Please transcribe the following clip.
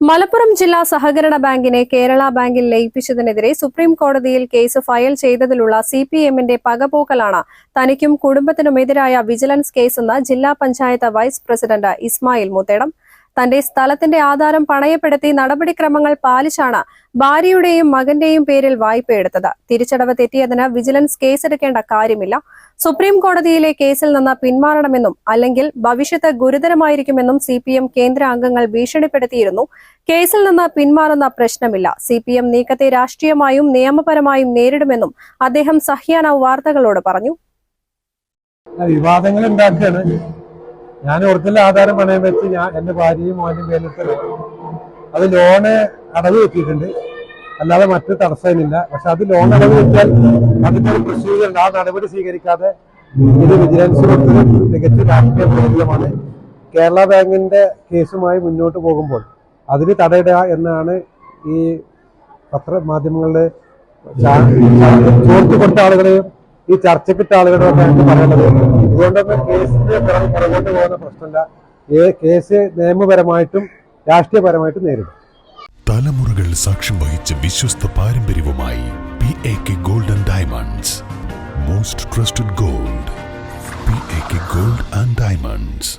മലപ്പുറം ജില്ലാ സഹകരണ ബാങ്കിനെ കേരള ബാങ്കിൽ ലയിപ്പിച്ചതിനെതിരെ സുപ്രീം കോടതിയിൽ കേസ് ഫയൽ ചെയ്തതിലുള്ള സി പി എമ്മിന്റെ പകപോക്കലാണ് തനിക്കും കുടുംബത്തിനുമെതിരായ വിജിലൻസ് കേസെന്ന് ജില്ലാ പഞ്ചായത്ത് വൈസ് പ്രസിഡന്റ് ഇസ്മായിൽ മുത്തേടം തന്റെ സ്ഥലത്തിന്റെ ആധാരം പണയപ്പെടുത്തി നടപടിക്രമങ്ങൾ പാലിച്ചാണ് ഭാര്യയുടെയും മകന്റെയും പേരിൽ വായ്പയെടുത്തത് തിരിച്ചടവ് തെറ്റിയതിന് വിജിലൻസ് കേസെടുക്കേണ്ട കാര്യമില്ല. സുപ്രീം കോടതിയിലെ കേസിൽ നിന്ന് പിന്മാറണമെന്നും അല്ലെങ്കിൽ ഭവിഷ്യത്ത് ഗുരുതരമായിരിക്കുമെന്നും സി പി എം കേന്ദ്ര അംഗങ്ങൾ ഭീഷണിപ്പെടുത്തിയിരുന്നു. കേസിൽ നിന്ന് പിന്മാറുന്ന പ്രശ്നമില്ല. സി പി എം നീക്കത്തെ രാഷ്ട്രീയമായും നിയമപരമായും നേരിടുമെന്നും അദ്ദേഹം സഹ്യാന വാർത്തകളോട് പറഞ്ഞു. വിവാദങ്ങൾ ഞാൻ ഒറിജിനൽ ആധാരം പണയം വെച്ച് ഞാൻ എന്റെ ഭാര്യയും മോനും പേരിട്ട് അത് ലോണ് അടവ് വെച്ചിട്ടുണ്ട് അല്ലാതെ മറ്റു തടസ്സമില്ല. പക്ഷെ അത് ലോൺ അടവ് വെച്ചാൽ അതിന്റെ ഒരു പ്രൊസീജിയർ ആ നടപടി സ്വീകരിക്കാതെ ഇത് വിജിലൻസ് കൊടുത്തത് തികച്ചും രാഷ്ട്രീയ കേരള ബാങ്കിന്റെ കേസുമായി മുന്നോട്ട് പോകുമ്പോൾ അതിന് തടയിടുക എന്നാണ് ഈ പത്രമാധ്യമങ്ങളുടെ ചോർത്തി കൊടുത്ത ആളുകളെയും ഈ ചർച്ചക്കിട്ട ആളുകളോട് എനിക്ക് പറയുന്നത് അതുകൊണ്ടൊന്നും കേസിന്റെ പിറകെ പുറകോട്ട് പോകുന്ന പ്രശ്നമില്ല. കേസ് നിയമപരമായിട്ടും രാഷ്ട്രീയപരമായിട്ടും നേരിടും. തലമുറകൾ സാക്ഷ്യം വഹിച്ച വിശ്വസ്ത പാരമ്പര്യവുമായി P A K golden diamonds most trusted gold P A K gold and diamonds